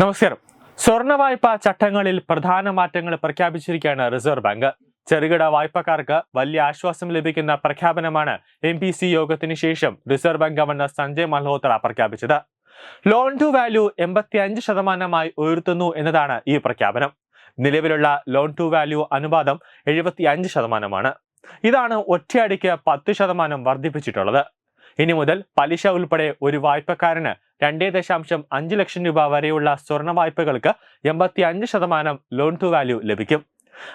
നമസ്കാരം. സ്വർണ വായ്പാ ചട്ടങ്ങളിൽ പ്രധാന മാറ്റങ്ങൾ പ്രഖ്യാപിച്ചിരിക്കുകയാണ് റിസർവ് ബാങ്ക്. ചെറുകിട വായ്പക്കാർക്ക് വലിയ ആശ്വാസം ലഭിക്കുന്ന പ്രഖ്യാപനമാണ് എം പി സി യോഗത്തിന് ശേഷം reserve bank governor Sanjay Malhotra പ്രഖ്യാപിച്ചത്. ലോൺ ടു വാല്യൂ എൺപത്തി അഞ്ച് ശതമാനമായി ഉയർത്തുന്നു എന്നതാണ് ഈ പ്രഖ്യാപനം. നിലവിലുള്ള ലോൺ ടു വാല്യൂ അനുപാതം എഴുപത്തി അഞ്ച് ശതമാനമാണ്. ഇതാണ് ഒറ്റയടിക്ക് പത്ത് ശതമാനം വർദ്ധിപ്പിച്ചിട്ടുള്ളത്. ഇനി മുതൽ പലിശ ഉൾപ്പെടെ ഒരു വായ്പക്കാരന് രണ്ടേ ദശാംശം അഞ്ച് ലക്ഷം രൂപ വരെയുള്ള സ്വർണ വായ്പകൾക്ക് എൺപത്തി അഞ്ച് ശതമാനം ലോൺ ടു വാല്യൂ ലഭിക്കും.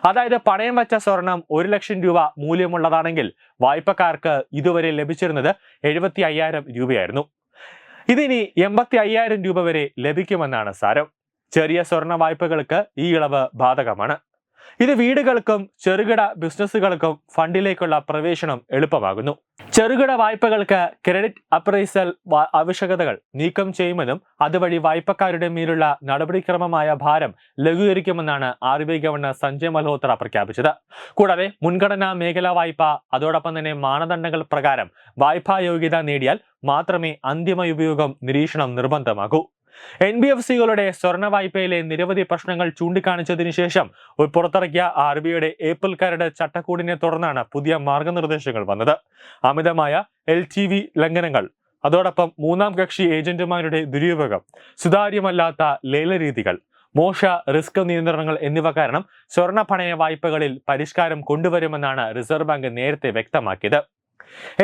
അതായത് പണയം വച്ച സ്വർണം ഒരു ലക്ഷം രൂപ മൂല്യമുള്ളതാണെങ്കിൽ വായ്പക്കാർക്ക് ഇതുവരെ ലഭിച്ചിരുന്നത് എഴുപത്തി അയ്യായിരം രൂപയായിരുന്നു. ഇതിനി എൺപത്തി അയ്യായിരം രൂപ വരെ ലഭിക്കുമെന്നാണ് സാരം. ചെറിയ സ്വർണ വായ്പകൾക്ക് ഈ ഇളവ് ബാധകമാണ്. ഇത് വീടുകൾക്കും ചെറുകിട ബിസിനസ്സുകൾക്കും ഫണ്ടിലേക്കുള്ള പ്രവേശനം എളുപ്പമാകുന്നു. ചെറുകിട വായ്പകൾക്ക് ക്രെഡിറ്റ് അപ്രൈസൽ ആവശ്യകതകൾ നീക്കം ചെയ്യുമെന്നും അതുവഴി വായ്പക്കാരുടെ മേലുള്ള നടപടിക്രമമായ ഭാരം ലഘൂകരിക്കുമെന്നാണ് R B I governor Sanjay Malhotra പ്രഖ്യാപിച്ചത്. കൂടാതെ മുൻഗണനാ മേഖലാ വായ്പ അതോടൊപ്പം തന്നെ മാനദണ്ഡങ്ങൾ പ്രകാരം വായ്പാ യോഗ്യത നേടിയാൽ മാത്രമേ അന്തിമ ഉപയോഗം നിരീക്ഷണം നിർബന്ധമാകൂ. എൻ ബി എഫ് സികളുടെ സ്വർണ വായ്പയിലെ നിരവധി പ്രശ്നങ്ങൾ ചൂണ്ടിക്കാണിച്ചതിനു ശേഷം പുറത്തിറക്കിയ ആർ ബി ഐയുടെ ഏപ്രിൽ ചട്ടക്കൂടിനെ തുടർന്നാണ് പുതിയ മാർഗനിർദ്ദേശങ്ങൾ വന്നത്. അമിതമായ എൽ ടി വി ലംഘനങ്ങൾ അതോടൊപ്പം മൂന്നാം കക്ഷി ഏജന്റുമാരുടെ ദുരുപയോഗം സുതാര്യമല്ലാത്ത ലേലരീതികൾ മോശ റിസ്ക് നിയന്ത്രണങ്ങൾ എന്നിവ കാരണം സ്വർണ പണയ വായ്പകളിൽ പരിഷ്കാരം കൊണ്ടുവരുമെന്നാണ് റിസർവ് ബാങ്ക് നേരത്തെ വ്യക്തമാക്കിയത്.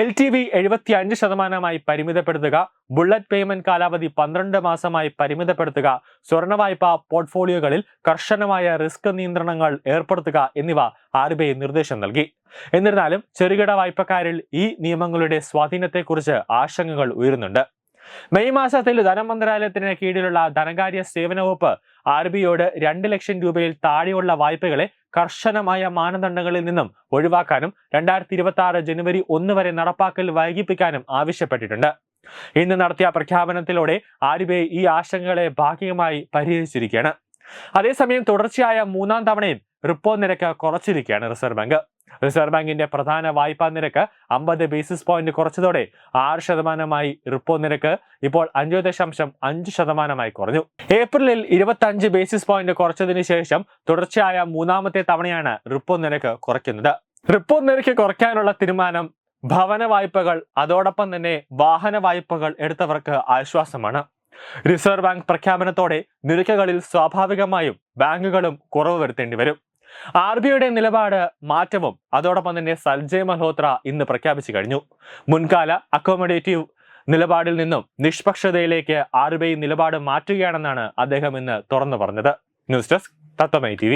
എൽ ടി വി എഴുപത്തി അഞ്ച് ശതമാനമായി പരിമിതപ്പെടുത്തുക ബുള്ളറ്റ് പേയ്മെന്റ് കാലാവധി പന്ത്രണ്ട് മാസമായി പരിമിതപ്പെടുത്തുക സ്വർണ വായ്പ പോർട്ട്ഫോളിയോകളിൽ കർശനമായ റിസ്ക് നിയന്ത്രണങ്ങൾ ഏർപ്പെടുത്തുക എന്നിവ ആർ ബി ഐ നിർദ്ദേശം നൽകി. എന്നിരുന്നാലും ചെറുകിട വായ്പക്കാരിൽ ഈ നിയമങ്ങളുടെ സ്വാധീനത്തെക്കുറിച്ച് ആശങ്കകൾ ഉയരുന്നുണ്ട്. മെയ് മാസത്തിൽ ധനമന്ത്രാലയത്തിന് കീഴിലുള്ള ധനകാര്യ സേവന വകുപ്പ് ആർ ബി ഐയോട് രണ്ട് ലക്ഷം രൂപയിൽ താഴെയുള്ള വായ്പകളെ കർശനമായ മാനദണ്ഡങ്ങളിൽ നിന്നും ഒഴിവാക്കാനും രണ്ടായിരത്തി ഇരുപത്തി ആറ് ജനുവരി ഒന്ന് വരെ നടപ്പാക്കൽ വൈകിപ്പിക്കാനും ആവശ്യപ്പെട്ടിട്ടുണ്ട്. ഇന്ന് നടത്തിയ പ്രഖ്യാപനത്തിലൂടെ ആർ ബി ഐ ഈ ആശങ്കകളെ ഭാഗികമായി പരിഹരിച്ചിരിക്കുകയാണ്. അതേസമയം തുടർച്ചയായ മൂന്നാം തവണയും റിപ്പോ നിരക്ക് കുറച്ചിരിക്കുകയാണ് റിസർവ് ബാങ്ക്. റിസർവ് ബാങ്കിന്റെ പ്രധാന വായ്പാ നിരക്ക് അമ്പത് ബേസിസ് പോയിന്റ് കുറച്ചതോടെ ആറ് ശതമാനമായി റിപ്പോ നിരക്ക് ഇപ്പോൾ അഞ്ച് ദശാംശം അഞ്ച് ശതമാനമായി കുറഞ്ഞു. ഏപ്രിലിൽ ഇരുപത്തി അഞ്ച് ബേസിസ് പോയിന്റ് കുറച്ചതിന് ശേഷം തുടർച്ചയായ മൂന്നാമത്തെ തവണയാണ് റിപ്പോ നിരക്ക് കുറയ്ക്കുന്നത്. റിപ്പോ നിരക്ക് കുറയ്ക്കാനുള്ള തീരുമാനം ഭവന വായ്പകൾ അതോടൊപ്പം തന്നെ വാഹന വായ്പകൾ എടുത്തവർക്ക് ആശ്വാസമാണ്. റിസർവ് ബാങ്ക് പ്രഖ്യാപനത്തോടെ നിരക്കുകളിൽ സ്വാഭാവികമായും ബാങ്കുകളും കുറവ് വരുത്തേണ്ടി വരും. ആർ ബി ഐയുടെ നിലപാട് മാറ്റവും അതോടൊപ്പം തന്നെ സഞ്ജയ് മൽഹോത്ര ഇന്ന് പ്രഖ്യാപിച്ചു കഴിഞ്ഞു. മുൻകാല അക്കോമഡേറ്റീവ് നിലപാടിൽ നിന്നും നിഷ്പക്ഷതയിലേക്ക് ആർ ബി ഐ നിലപാട് മാറ്റുകയാണെന്നാണ് അദ്ദേഹം ഇന്ന് തുറന്നു പറഞ്ഞത്. News desk തത്തമൈ T